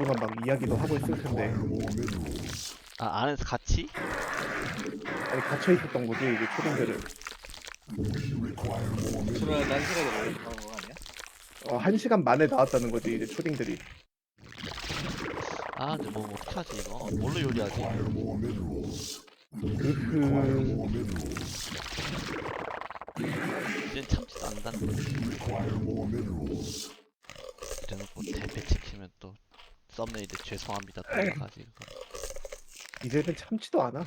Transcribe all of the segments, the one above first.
그동안 막 이야기도 하고 있을 텐데 아 안에서 같이? 아니 갇혀 있었던 거지 이제 초딩들은 주로 난 시간에 나온 거 아니야? 어, 한 시간 만에 나왔다는 거지 이제 초딩들이 아 근데 뭐 어떡하지 이거 뭘로 요리하지? 으흐 이젠 참지도 않는다는 거지 이래놓고 대패 찍히면 또 썸네일에 죄송합니다 가지 그거 이제는 참지도 않아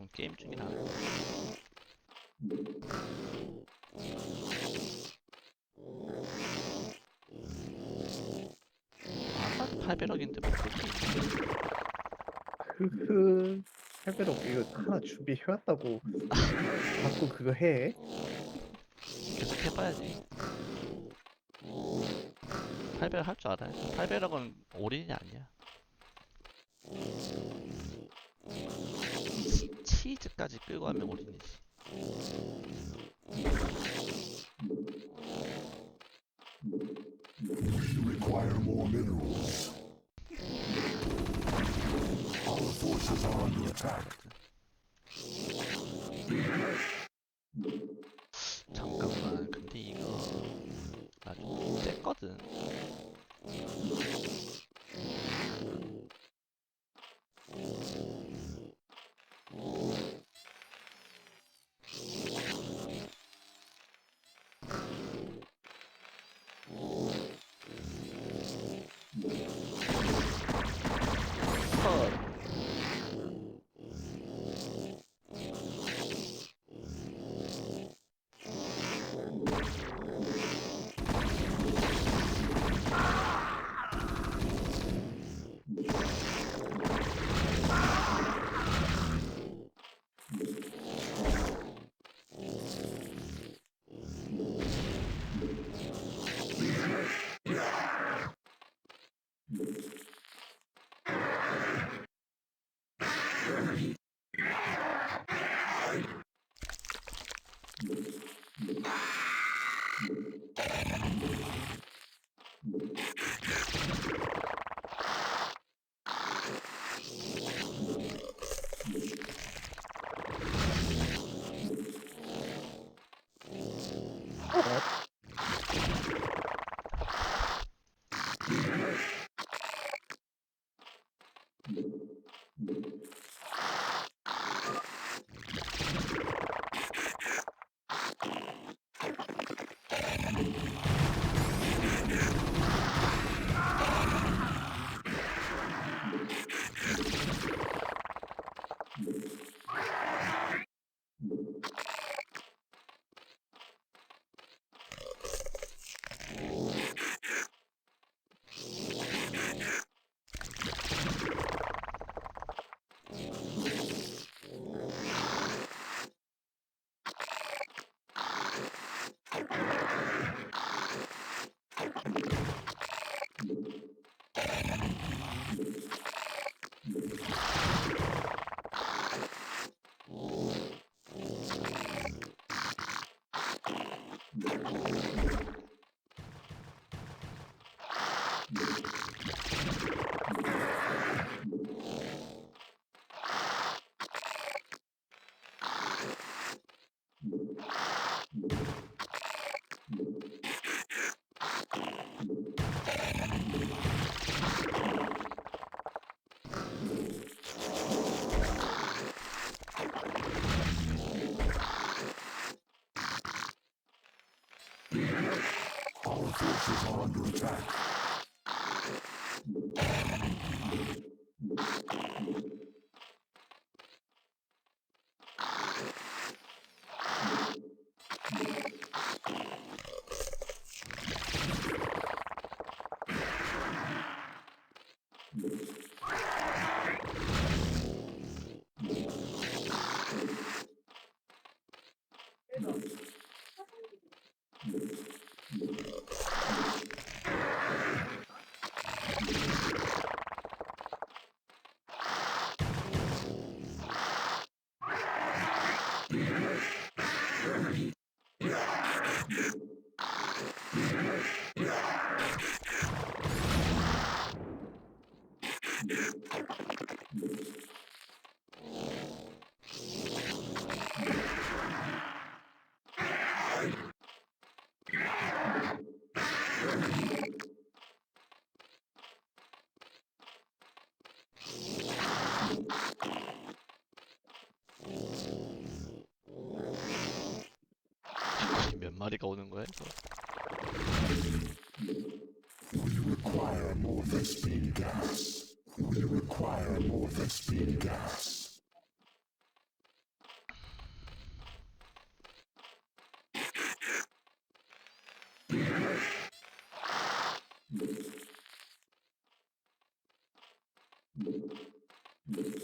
지금 게임 중이라 아까 800억인데 뭐 그렇게 흐흐 할배로 이거 하나 준비해왔다고. 자꾸 그거 해? 계속 해봐야지. 800억 할줄 알아요 800억은 올인이 아니야 치, 치즈까지 끌고 가면 올인이지 잠깐만 근데 이거 나좀 쬐거든 Thank you. Thank you. 마리가 오는 거야 이거? 맘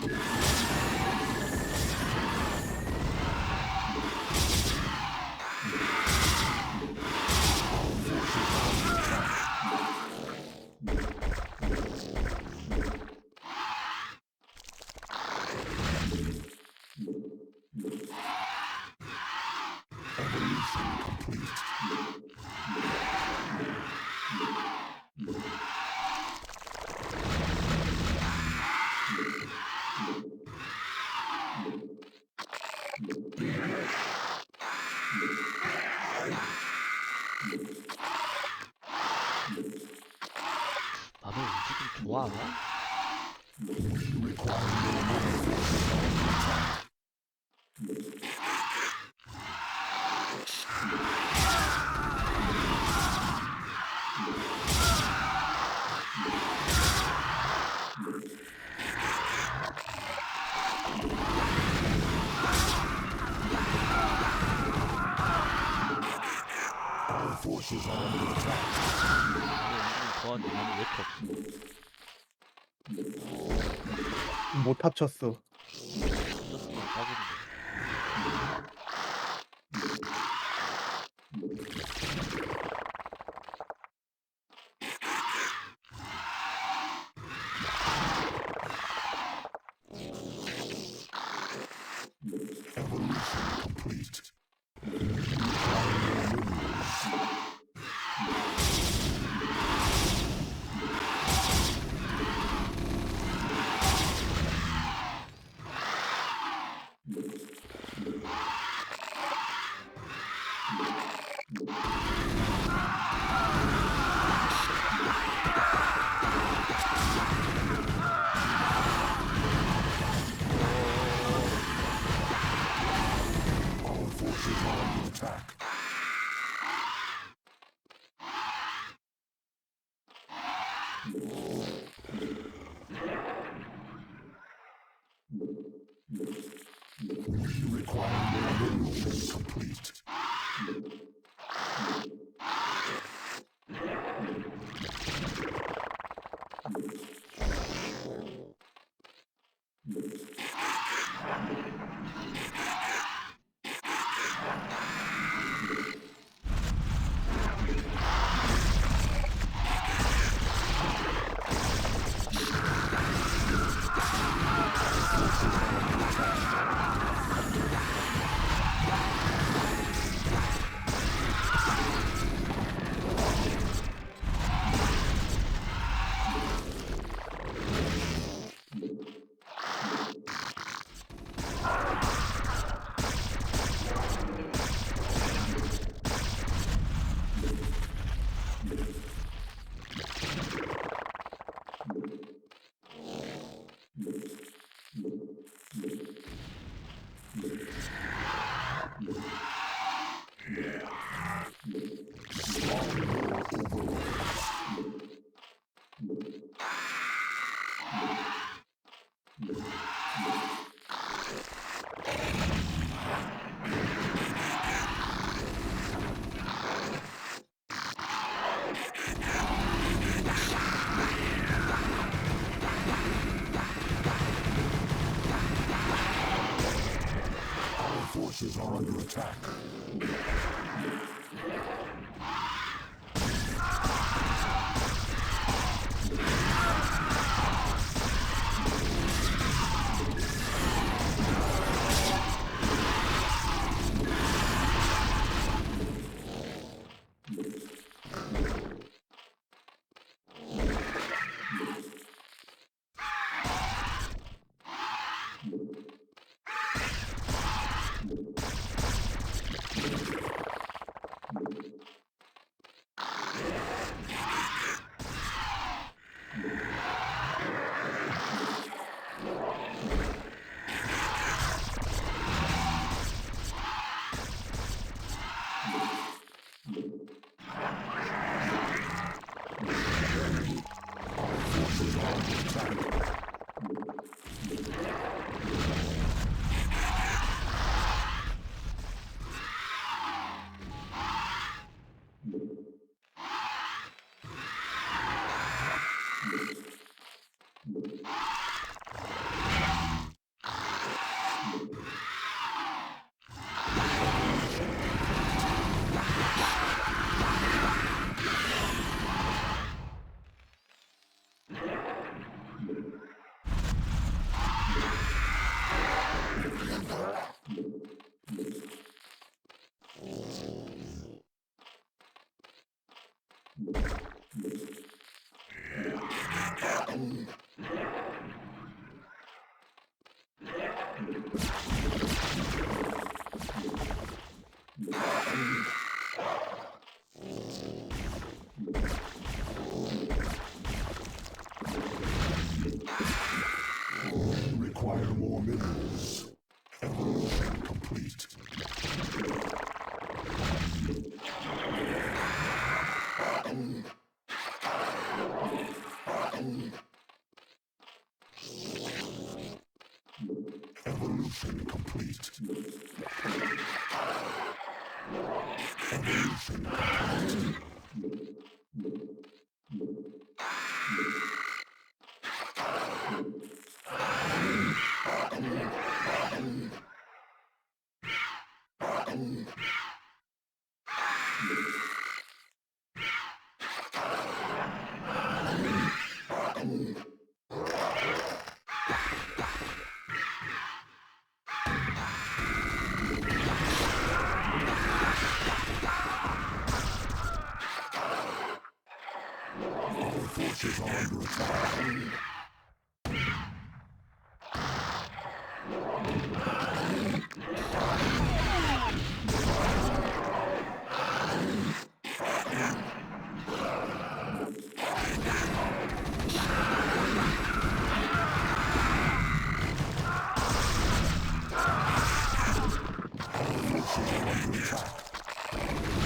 의 Yeah. 못 합쳤어. Let's go.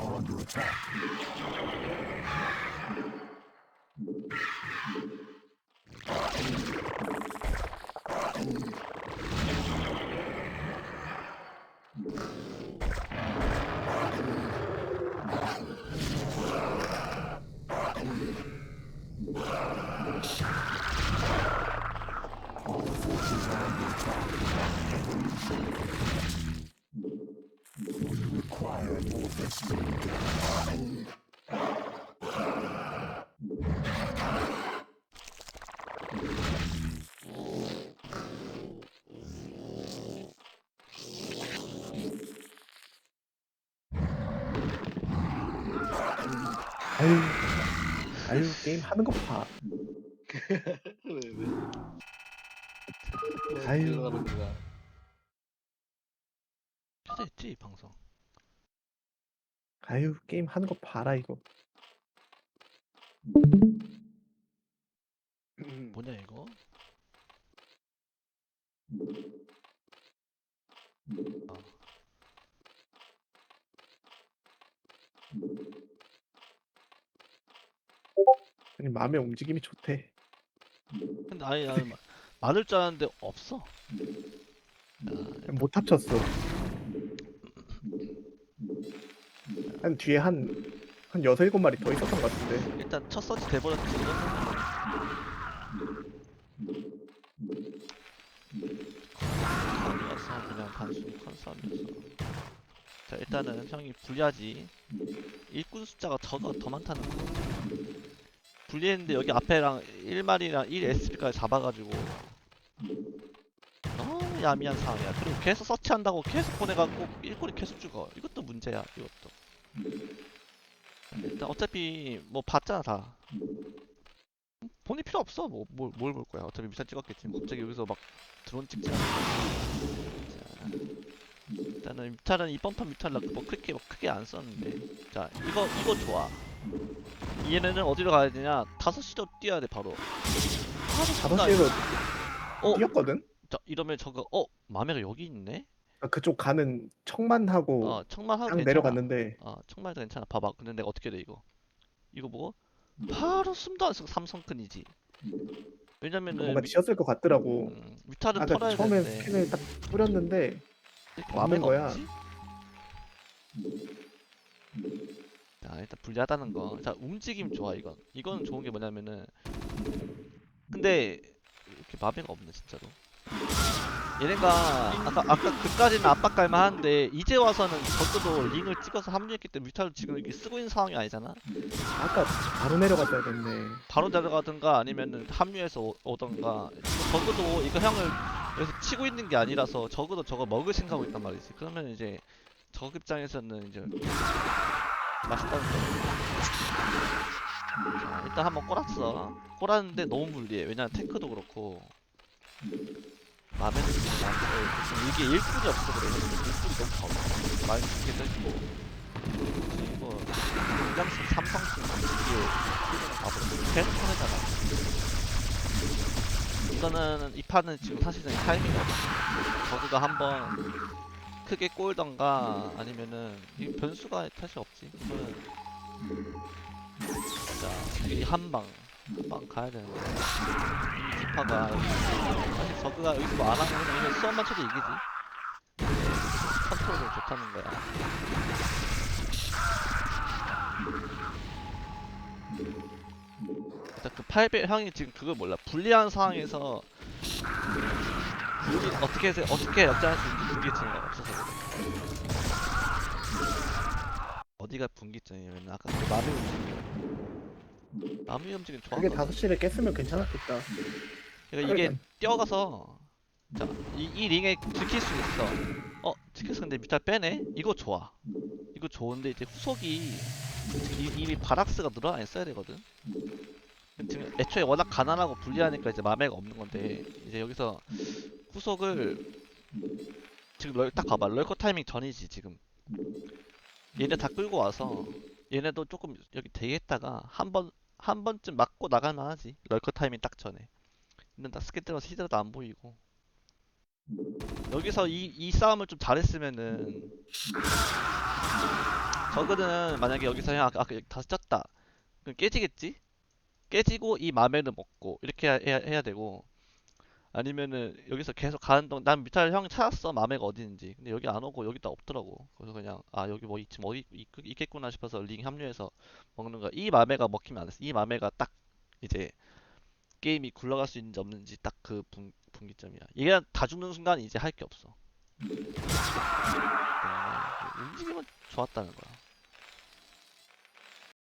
are under attack. All the forces are under attack. Evolution. 아유, 아유 게임 하는 거 봐. 왜 왜? 아유. 들어가는 거야. 켜져있지 방송 아유 게임 하는 거 봐라 이거. 음, 뭐냐 이거 아. 아니 마음의 움직임이 좋대. 근데 아니 나는 마- 많을 줄 알았는데 없어 아, 못 합쳤어. 한 뒤에 한, 한 여섯 일곱 마리 더 있었던 것 같은데. 일단 첫 서치 돼버렸지 이거 컨싸움이었어 그냥 단순 컨싸움이었어 자 일단은 형이 불리하지 일꾼 숫자가 저가 더 많다는 거 불리했는데 여기 앞에랑 1마리랑 1SP까지 잡아가지고. 너무 야미한 상황이야. 그리고 계속 서치한다고 계속 보내갖고 일꾼이 계속 죽어. 이것도 문제야 이것도. 일단 어차피 뭐 봤잖아 다. 본이 필요 없어. 뭐뭘뭘볼 거야. 어차피 미션 찍었겠지. 뭐 갑자기 여기서 막 드론 찍지 않아. 자 일단은 뮤탈은 이번 판 뮤탈 뭐 크게 뭐 크게 안 썼는데. 자 이거 이거 좋아 얘네는 어디로 가야 되냐? 5시로 뛰어야 돼 바로. 다섯 시에서 어? 뛰었거든. 자 이러면 저거 어? 마메가 여기 있네? 아, 그쪽 가는 척만 하고 어 청만 하고 딱 괜찮아. 내려갔는데. 어 청만도 괜찮아. 봐봐. 근데 내가 어떻게 돼 이거? 이거 보고? 바로 숨도 안 쉬고 삼성끈이지. 왜냐면은 뭔가 미- 지었을 것 같더라고. 음, 뮤탈은 아까 털어야 처음에 되는데. 스캔을 딱 뿌렸는데 없는 마음에가 거야. 없지? 자 일단 불리하다는 거. 자 움직임 좋아 이건. 이건 좋은 게 뭐냐면은 근데 이렇게 마음에가 없네 진짜로. 얘네가 아까 아까 그까지는 압박갈만 하는데 이제 와서는 적어도 링을 찍어서 합류했기 때문에 뮤탈을 지금 이렇게 쓰고 있는 상황이 아니잖아. 아까 바로 내려갔어야 됐네. 바로 내려가든가 아니면은 합류해서 오- 오던가 적어도 이거 형을 여기서 치고 있는 게 아니라서 적어도 저거 먹을 생각하고 있단 말이지 그러면 이제 적 입장에서는 이제 맛있다는 거 자, 일단 한번 꼬랐어. 꼬랐는데 너무 불리해. 왜냐면 탱크도 그렇고. 지금 안 들어요. 지금 이게 일꾼이 없어 그래. 일꾼이 너무 적어. 많이 뜯고 지금 이거 공장수 삼성수 이게 가버렸어 계속 보내잖아. 이거는 이 판은 지금 사실은 타이밍이 없어 저그가 한번 크게 꼬이던가 아니면은 이 변수가 사실 없지. 이거는 자 이 한방 한방 가야 되는데. 이 디파가 사실 저그가 여기서 뭐안 하면 그냥 수업만 쳐도 이기지. 컨트롤이 좋다는 거야. 일단 그 8배 형이 지금 그걸 몰라. 불리한 상황에서 어떻게 해서 어떻게 역전할 수 있는지 분기점이 없어서 그래. 어디가 분기점이냐면 아까 그 마비 움직임 마비 움직임 그게 좋았어 5시를 깼으면 괜찮았겠다. 그러니까 이게 뛰어가서 자, 이, 이 링에 들킬 수 있어. 어, 들켰어. 근데 뮤탈 빼네? 이거 좋아. 이거 좋은데 이제 후속이 이, 이 미 바락스가 늘어나 있어야 되거든. 지금 애초에 워낙 가난하고 불리하니까 이제 마매가 없는 건데 이제 여기서 후속을 지금 럴, 딱 봐봐. 럴커 타이밍 전이지 지금. 얘네 다 끌고 와서 얘네도 조금 여기 대기했다가 한 번 한 번쯤 맞고 나갈만 하지. 럴커 타이밍 딱 전에. 근데 나 스캔 들어서 히드라도 안 보이고 여기서 이, 이 싸움을 좀 잘했으면은 저그는 만약에 여기서 형 아까, 아까 다시 쳤다 그럼 깨지겠지? 깨지고 이 마멜을 먹고 이렇게 해야, 해야 되고 아니면은 여기서 계속 가는 동안 난 뮤탈 형 찾았어 마멜가 어디 있는지 근데 여기 안 오고 여기 다 없더라고 그래서 그냥 아 여기 뭐 지금 어디 있, 있겠구나 싶어서 링 합류해서 먹는 거야 이 마멜가 먹히면 안 됐어 이 마멜가 딱 이제 게임이 굴러갈 수 있는지 없는지 딱 그 분기점이야. 얘가 다 죽는 순간 이제 할 게 없어. 때문에 움직임은 좋았다는 거야.